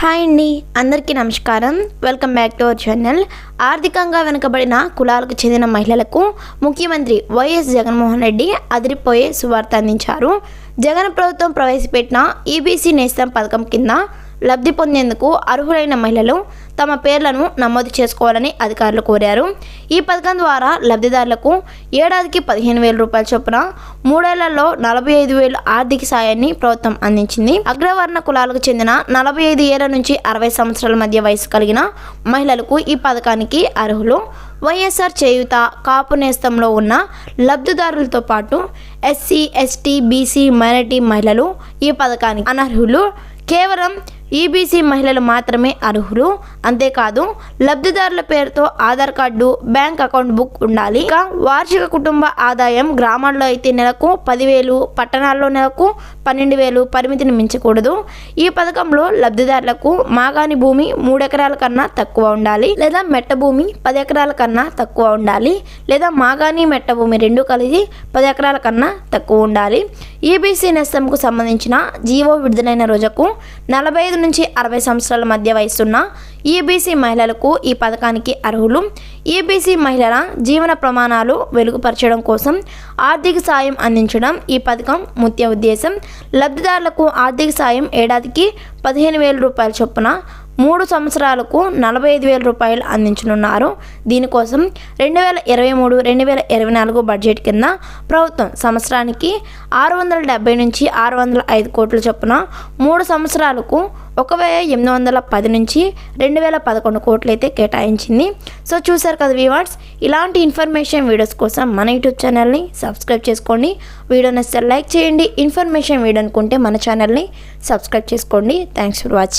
Hi అండి అందరికీ నమస్కారం. Welcome back to our channel. ఆర్థికంగా వెనుకబడిన కులాలకు చెందిన మహిళలకు ముఖ్యమంత్రి వైఎస్ జగన్మోహన్ రెడ్డి అదిరిపోయే సువార్త అందించారు. జగన్ ప్రభుత్వం ప్రవేశపెట్టిన ఈబీసీ నేస్తం పథకం కింద లబ్ధి పొందేందుకు అర్హులైన మహిళలు తమ పేర్లను నమోదు చేసుకోవాలని అధికారులు కోరారు. ఈ పథకం ద్వారా లబ్ధిదారులకు ఏడాదికి పదిహేను వేల రూపాయల చొప్పున మూడేళ్ళలో నలభై ఐదు వేలు ఆర్థిక సాయాన్ని ప్రభుత్వం అందించింది. అగ్రవర్ణ కులాలకు చెందిన నలభై ఐదు ఏళ్ళ నుంచి అరవై సంవత్సరాల మధ్య వయసు కలిగిన మహిళలకు ఈ పథకానికి అర్హులు. వైఎస్ఆర్ చేయుత కాపు నేస్తంలో ఉన్న లబ్ధిదారులతో పాటు ఎస్సీ ఎస్టీ బీసీ మైనార్టీ మహిళలు ఈ పథకానికి అనర్హులు. కేవలం ఈబీసీ మహిళలు మాత్రమే అర్హులు. అంతేకాదు లబ్ధిదారుల పేరుతో Aadhaar card bank account book ఉండాలి. ఇంకా వార్షిక కుటుంబ ఆదాయం గ్రామాల్లో అయితే నెలకు పదివేలు పట్టణాల్లో నెలకు పన్నెండు వేలు పరిమితిని మించకూడదు. ఈ పథకంలో లబ్ధిదారులకు మాగాని భూమి మూడు ఎకరాల కన్నా తక్కువ ఉండాలి. లేదా మెట్ట భూమి పది ఎకరాల కన్నా తక్కువ ఉండాలి. లేదా మాగాని మెట్ట భూమి రెండు కలిసి పది ఎకరాల కన్నా తక్కువ ఉండాలి. ఈబీసీ నేస్తంకు సంబంధించిన జీవో విడుదలైన రోజుకు నలభై ఐదు నుంచి అరవై సంవత్సరాల మధ్య వయసున్న ఈబీసీ మహిళలకు ఈ పథకానికి అర్హులు. ఈబీసీ మహిళల జీవన ప్రమాణాలు వెలుగుపరచడం కోసం ఆర్థిక సాయం అందించడం ఈ పథకం ముఖ్య ఉద్దేశం. లబ్ధిదారులకు ఆర్థిక సాయం ఏడాదికి పదిహేను వేల రూపాయల చొప్పున మూడు సంవత్సరాలకు నలభై ఐదు వేల రూపాయలు అందించనున్నారు. దీనికోసం రెండు వేల ఇరవై మూడు రెండు వేల ఇరవై నాలుగు బడ్జెట్ కింద ప్రభుత్వం సంవత్సరానికి ఆరు వందల డెబ్బై నుంచి ఆరు వందల ఐదు కోట్ల చొప్పున మూడు సంవత్సరాలకు ఒక వెయ్యి ఎనిమిది వందల పది నుంచి రెండు వేల పదకొండు కోట్లు అయితే కేటాయించింది. సో చూసారు కదా వీవర్స్ ఇలాంటి ఇన్ఫర్మేషన్ వీడియోస్ కోసం మన యూట్యూబ్ ఛానల్ని సబ్స్క్రైబ్ చేసుకోండి. వీడియో నచ్చితే లైక్ చేయండి. ఇన్ఫర్మేషన్ వీడియో అనుకుంటే మన ఛానల్ని సబ్స్క్రైబ్ చేసుకోండి. Thanks for watching